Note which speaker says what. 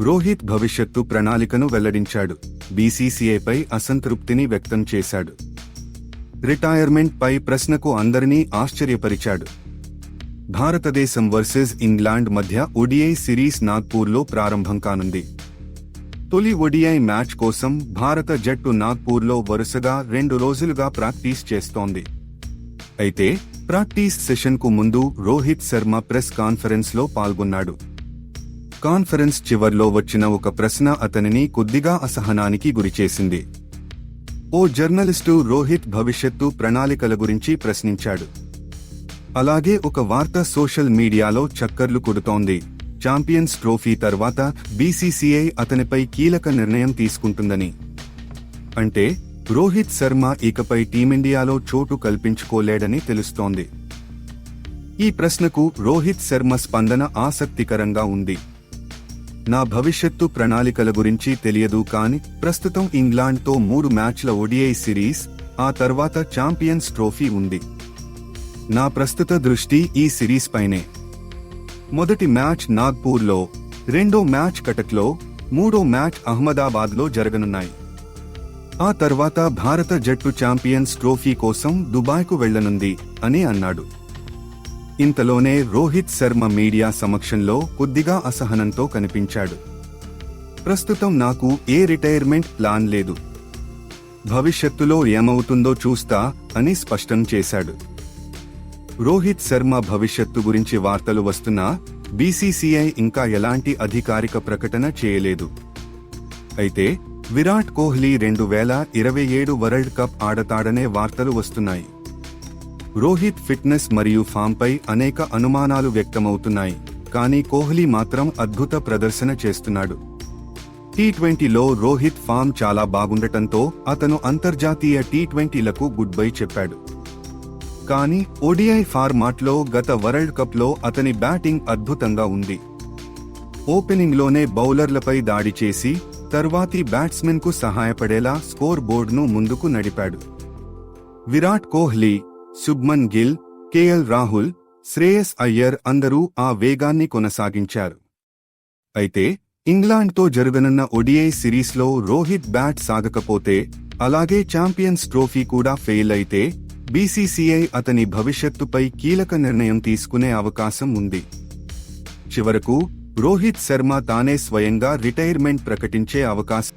Speaker 1: రోహిత్ భవిష్యత్తు ప్రణాళికను వెల్లడించాడు. బీసీసీఐపై అసంతృప్తిని వ్యక్తం చేశాడు. రిటైర్మెంట్ పై ప్రశ్నకు అందరినీ ఆశ్చర్యపరిచాడు. భారతదేశం వర్సెస్ ఇంగ్లాండ్ మధ్య ఒడిఐ సిరీస్ నాగ్పూర్లో ప్రారంభం కానుంది. తొలి ఒడిఐ మ్యాచ్ కోసం భారత జట్టు నాగ్పూర్లో వరుసగా రెండు రోజులుగా ప్రాక్టీస్ చేస్తోంది. అయితే ప్రాక్టీస్ సెషన్కు ముందు రోహిత్ శర్మ ప్రెస్ కాన్ఫరెన్స్లో పాల్గొన్నాడు. కాన్ఫరెన్స్ చివర్లో వచ్చిన ఒక ప్రశ్న అతనిని కొద్దిగా అసహనానికి గురిచేసింది. ఓ జర్నలిస్టు రోహిత్ భవిష్యత్తు ప్రణాళికల గురించి ప్రశ్నించాడు. అలాగే ఒక వార్త సోషల్ మీడియాలో చక్కర్లు కొడుతోంది. ఛాంపియన్స్ ట్రోఫీ తర్వాత బీసీసీఐ అతనిపై కీలక నిర్ణయం తీసుకుంటుందని. అంటే రోహిత్ శర్మ ఇకపై టీమిండియాలో చోటు కల్పించుకోలేడని తెలుస్తోంది. ఈ ప్రశ్నకు రోహిత్ శర్మ స్పందన ఆసక్తికరంగా ఉంది. నా భవిష్యత్తు ప్రణాళికల గురించి తెలియదు కాని ప్రస్తుతం ఇంగ్లాండ్తో మూడు మ్యాచ్ల ఒడిఐ సిరీస్ ఆ తర్వాత ఛాంపియన్స్ ట్రోఫీ ఉంది. నా ప్రస్తుత దృష్టి ఈ సిరీస్ పైనే. మొదటి మ్యాచ్ నాగ్పూర్లో రెండో మ్యాచ్ కటక్లో మూడో మ్యాచ్ అహ్మదాబాద్లో జరగనున్నాయి. ఆ తర్వాత భారత జట్టు ఛాంపియన్స్ ట్రోఫీ కోసం దుబాయ్కు వెళ్ళనుంది అని అన్నాడు. ఇంతలోనే రోహిత్ శర్మ మీడియా సమక్షంలో కొద్దిగా అసహనంతో కనిపించాడు. ప్రస్తుతం నాకు ఏ రిటైర్మెంట్ ప్లాన్ లేదు. భవిష్యత్తులో ఏమవుతుందో చూస్తా అని స్పష్టం చేశాడు. రోహిత్ శర్మ భవిష్యత్తు గురించి వార్తలు వస్తున్నా బీసీసీఐ ఇంకా ఎలాంటి అధికారిక ప్రకటన చేయలేదు. అయితే విరాట్ కోహ్లీ రెండు వేల ఇరవై ఏడు వరల్డ్ కప్ ఆడతాడనే వార్తలు వస్తున్నాయి. రోహిత్ ఫిట్నెస్ మరియు ఫామ్పై అనేక అనుమానాలు వ్యక్తమవుతున్నాయి కానీ కోహ్లీ మాత్రం అద్భుత ప్రదర్శన చేస్తున్నాడు. టీ ట్వంటీలో రోహిత్ ఫామ్ చాలా బాగుండటంతో అతను అంతర్జాతీయ టీ ట్వంటీలకు గుడ్ బై చెప్పాడు. కానీ ఓడిఐ ఫార్మాట్లో గత వరల్డ్ కప్లో అతని బ్యాటింగ్ అద్భుతంగా ఉంది. ఓపెనింగ్లోనే బౌలర్లపై దాడి చేసి తర్వాతి బ్యాట్స్మెన్కు సహాయపడేలా స్కోర్ బోర్డును ముందుకు నడిపాడు. విరాట్ కోహ్లీ శుభ్మన్ గిల్ కేఎల్ రాహుల్ శ్రేయస్ అయ్యర్ అందరూ ఆ వేగాన్ని కొనసాగించారు. అయితే ఇంగ్లాండ్తో జరగనున్న ఒడిఐ సిరీస్లో రోహిత్ బ్యాట్ సాగకపోతే అలాగే ఛాంపియన్స్ ట్రోఫీ కూడా ఫెయిల్ అయితే బీసీసీఐ అతని భవిష్యత్తుపై కీలక నిర్ణయం తీసుకునే అవకాశం ఉంది. చివరకు రోహిత్ శర్మ తానే స్వయంగా రిటైర్మెంట్ ప్రకటించే అవకాశం